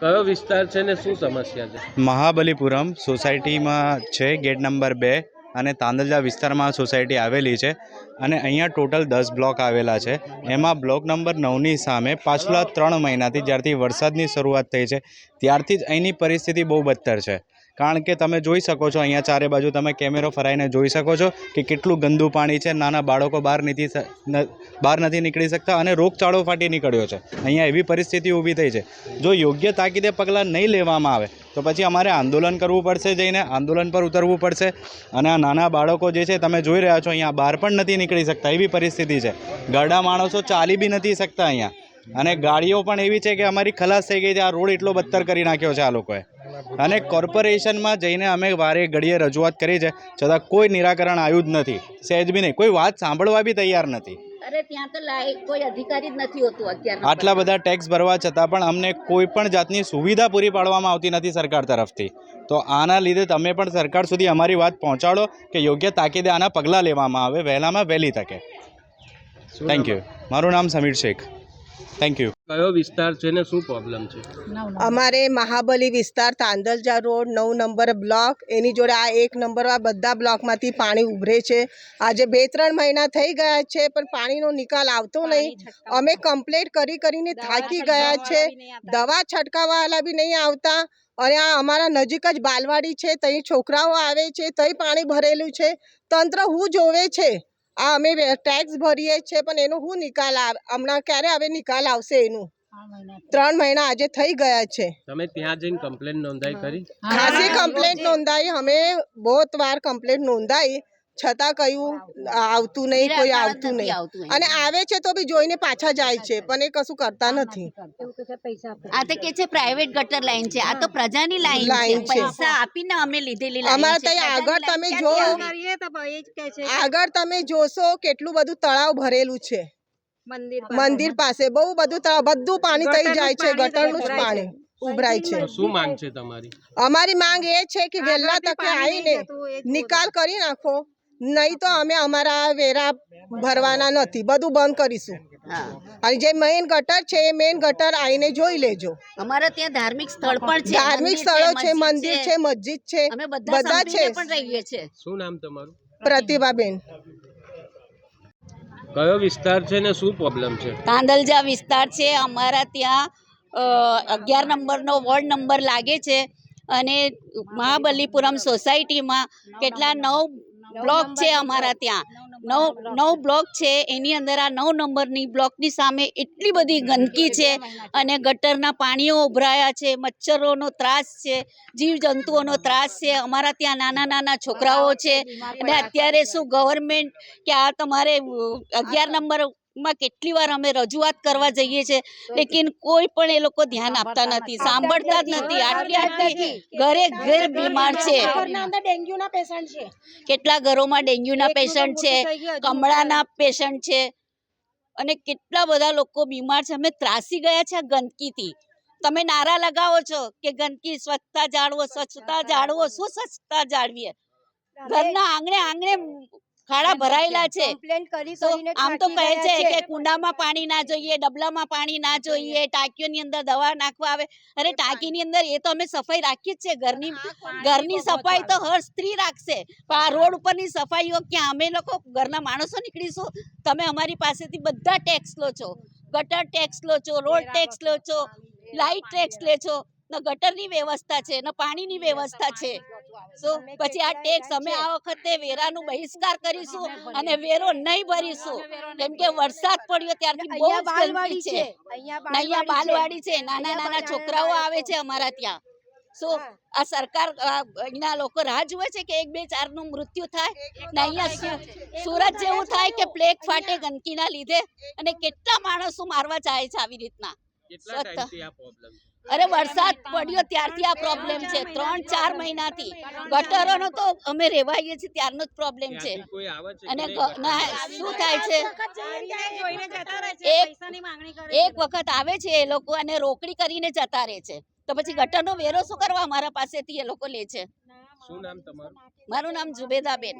કયો વિસ્તાર છે ને શું સમસ્યા છે? મહાબલીપુરમ સોસાયટીમાં છે, ગેટ નંબર બે અને તાંદલજા વિસ્તારમાં સોસાયટી આવેલી છે અને અહીંયા ટોટલ દસ બ્લોક આવેલા છે. એમાં બ્લોક નંબર નવની સામે પાછલા ત્રણ મહિનાથી જ્યારથી વરસાદની શરૂઆત થઈ છે, ત્યારથી જ અહીંની પરિસ્થિતિ બહુ બદતર છે. કારણ કે તમે જોઈ શકો છો અહીંયા ચારે બાજુ તમે કેમેરો ફરાઈને જોઈ શકો છો કે કેટલું ગંદુ પાણી છે. નાના બાળકો બહાર નથી બહાર નથી નીકળી શકતા અને રોગચાળો ફાટી નીકળ્યો છે. અહીંયા એવી પરિસ્થિતિ ઊભી થઈ છે. જો યોગ્ય તાકીદે પગલાં નહીં લેવામાં આવે, તો પછી અમારે આંદોલન કરવું પડશે જઈને આંદોલન પર ઉતરવું પડશે. અને આ નાના બાળકો જે છે, તમે જોઈ રહ્યા છો, અહીંયા બહાર પણ નથી નીકળી શકતા. એવી પરિસ્થિતિ છે. ગરડા માણસો ચાલી બી નથી શકતા અહીંયા. અને ગાડીઓ પણ એવી છે કે અમારી ખલાસ થઈ ગઈ છે. આ રોડ એટલો બદતર કરી નાખ્યો છે આ લોકોએ. અને કોર્પોરેશનમાં જઈને અમે વારે ઘડીએ રજૂઆત કરી છે. છતાં કોઈ નિરાકરણ આવ્યું જ નથી. સહેજ બી નહીં. કોઈ વાત સાંભળવા બી તૈયાર નથી. અરે ત્યાં તો લાયક કોઈ અધિકારી જ નથી હોતું અત્યારે આટલા બધા ટેક્સ ભરવા છતાં પણ અમને કોઈ પણ જાતની સુવિધા પૂરી પાડવામાં આવતી નથી સરકાર તરફથી. તો આના લીધે તમે પણ સરકાર સુધી અમારી વાત પહોંચાડો કે યોગ્ય તાકીદે આના પગલાં લેવામાં આવે વહેલામાં વહેલી તકે. થેન્ક યુ મારું નામ સમીર શેખ. થેન્ક યુ કયો વિસ્તાર છે ને શું પ્રોબ્લેમ છે? અમારે મહાબલી વિસ્તાર તાંદલજા રોડ નવ નંબર બ્લોક. એની જોડે આ એક નંબર આ બધા બ્લોકમાંથી પાણી ઉભરે છે. આજે બે ત્રણ મહિના થઈ ગયા છે પણ પાણીનો નિકાલ આવતો નહીં. અમે કમ્પ્લેટ કરી કરીને થાકી ગયા છે. દવા છંટકાવવાવાળા બી નહીં આવતા. અને આ અમારા નજીક જ બાલવાડી છે ત્યાં છોકરાઓ આવે છે ત્યાં પાણી ભરેલું છે. તંત્ર હું જોવે છે? આ અમે ટેક્સ ભરીએ છીએ પણ એનો શું નિકાલ આવે હમણાં ક્યારે હવે નિકાલ આવશે એનું? ત્રણ મહિના આજે થઈ ગયા છે. તમે ત્યાં જઈને કમ્પ્લેન નોંધાઈ કરી ખાસી કમ્પ્લેન નોંધાઈ અમે બહુત વાર કમ્પ્લેન નોંધાઈ. છતાં કયું આવતું નહીં કોઈ આવતું નહીં. અને આવે છે તો બી જોઈને પાછા જાય છે પણ એ કશું કરતા નથી. આ તો કે છે પ્રાઇવેટ ગટર લાઈન છે. આ તો પ્રજાની લાઈન છે. લાઈન છે. પૈસા આપીને અમે લીધેલી અમારે ત્યાં આગળ તમે જો આગળ તમે જોશો કેટલું બધું તળાવ ભરેલું છે. મંદિર પાસે. બહુ બધું તળાવ બધું પાણી થઈ જાય છે ગટરનું જ પાણી ઉભરાય છે. શું માંગ છે તમારી? અમારી માંગ એ છે કે વહેલા તકે આવીને નિકાલ કરી નાખો. નહીં તો અમે અમારા વેરા ભરવાના નથી. બધું બંધ કરીશું. અને જે મેઇન ગટર છે એ મેઇન ગટર આવીને જોઈ લેજો. અમારા ત્યાં ધાર્મિક સ્થળ પણ છે ધાર્મિક સ્થળો છે મંદિર છે. મસ્જિદ છે બધા છે. શું નામ તમારું? પ્રતિભાબેન. કયો વિસ્તાર છે ને શું પ્રોબ્લેમ છે? કાંદલજા વિસ્તાર છે અમારા ત્યાં અગિયાર નંબરનો વોર્ડ નંબર લાગે છે. અને મહાબલીપુરમ સોસાયટીમાં કેટલા નવ બ્લોક છે અમારા ત્યાં. નવ નવ બ્લોક છે એની અંદર આ નવ નંબરની બ્લોકની સામે એટલી બધી ગંદકી છે અને ગટરના પાણીઓ ઉભરાયા છે મચ્છરોનો ત્રાસ છે જીવજંતુઓનો ત્રાસ છે અમારા ત્યાં નાના નાના છોકરાઓ છે અને અત્યારે શું ગવર્મેન્ટ કે આ તમારે અગિયાર નંબર માં કેટલી વાર અમે રજૂઆત કરવા જઈએ છે લેકિન કોઈ પણ એ લોકો ધ્યાન આપતા નથી. સાંભળતા જ નથી. આટલી આટલી ઘરે ઘેર બીમાર છે. કેટલા ઘરોમાં ડેન્ગ્યુના પેશન્ટ છે કમળાના પેશન્ટ છે. અને કેટલા બધા લોકો બીમાર છે. અમે ત્રાસી ગયા છે આ ગંદકીથી. તમે નારા લગાવો છો કે ગંદકી સ્વચ્છતા જાળવો સ્વચ્છતા જાળવો શું સ્વચ્છતા જાળવીએ. ઘરના આંગણે આંગણે ખાડા ભરાયેલા છે. આમ તો કહે છે કે કુંડામાં પાણી ના જોઈએ ડબલામાં પાણી ના જોઈએ. ટાંકીઓની અંદર દવા નાખવા આવે. અરે ટાંકીની અંદર એ તો અમે સફાઈ રાખીએ જ છે. ઘરની ઘરની સફાઈ તો હર સ્ત્રી રાખશે. પણ આ રોડ ઉપરની સફાઈઓ ક્યાં? અમે લોકો ઘરના માણસો નીકળીશું. તમે અમારી પાસેથી બધા ટેક્સ લો છો. ગટર ટેક્સ લો છો રોડ ટેક્સ લો છો લાઇટ ટેક્સ લે છો. ન ગટરની વ્યવસ્થા છે ન પાણીની વ્યવસ્થા છે. સો પછી આ ટેક્સ અમે આ વખતે વેરાનું બહિષ્કાર કરીશું અને વેરો નહીં ભરીશું. કેમ કે વરસાદ પડ્યો ત્યારથી બહુ બાલવાડી છે. અહીંયા બાલવાડી છે. નાના નાના છોકરાઓ આવે છે અમારા ત્યાં. સો આ સરકાર અહીંના લોકો રાહ જુએ છે કે એક બે ચારનું મૃત્યુ થાય ને અહીંયા સુરત જેવું થાય કે પ્લેગ ફાટે ગંદકીના લીધે અને કેટલા માણસો મારવા જાય છે આવી રીતના. અરે વરસાદ પડ્યો ત્યારથી આ પ્રોબ્લેમ છે. ત્રણ ચાર મહિનાથી. ગટરોનો તો અમે રેવાઈએ છીએ ત્યારનો જ પ્રોબ્લેમ છે. અને શું થાય છે? એક વખત આવે છે એ લોકો અને રોકડી કરીને જતા રહે છે. તો પછી ગટરનો વેરો શું કરવા અમારા પાસેથી એ લોકો લે છે? શું નામ તમારું? મારું નામ જુબેદાબેન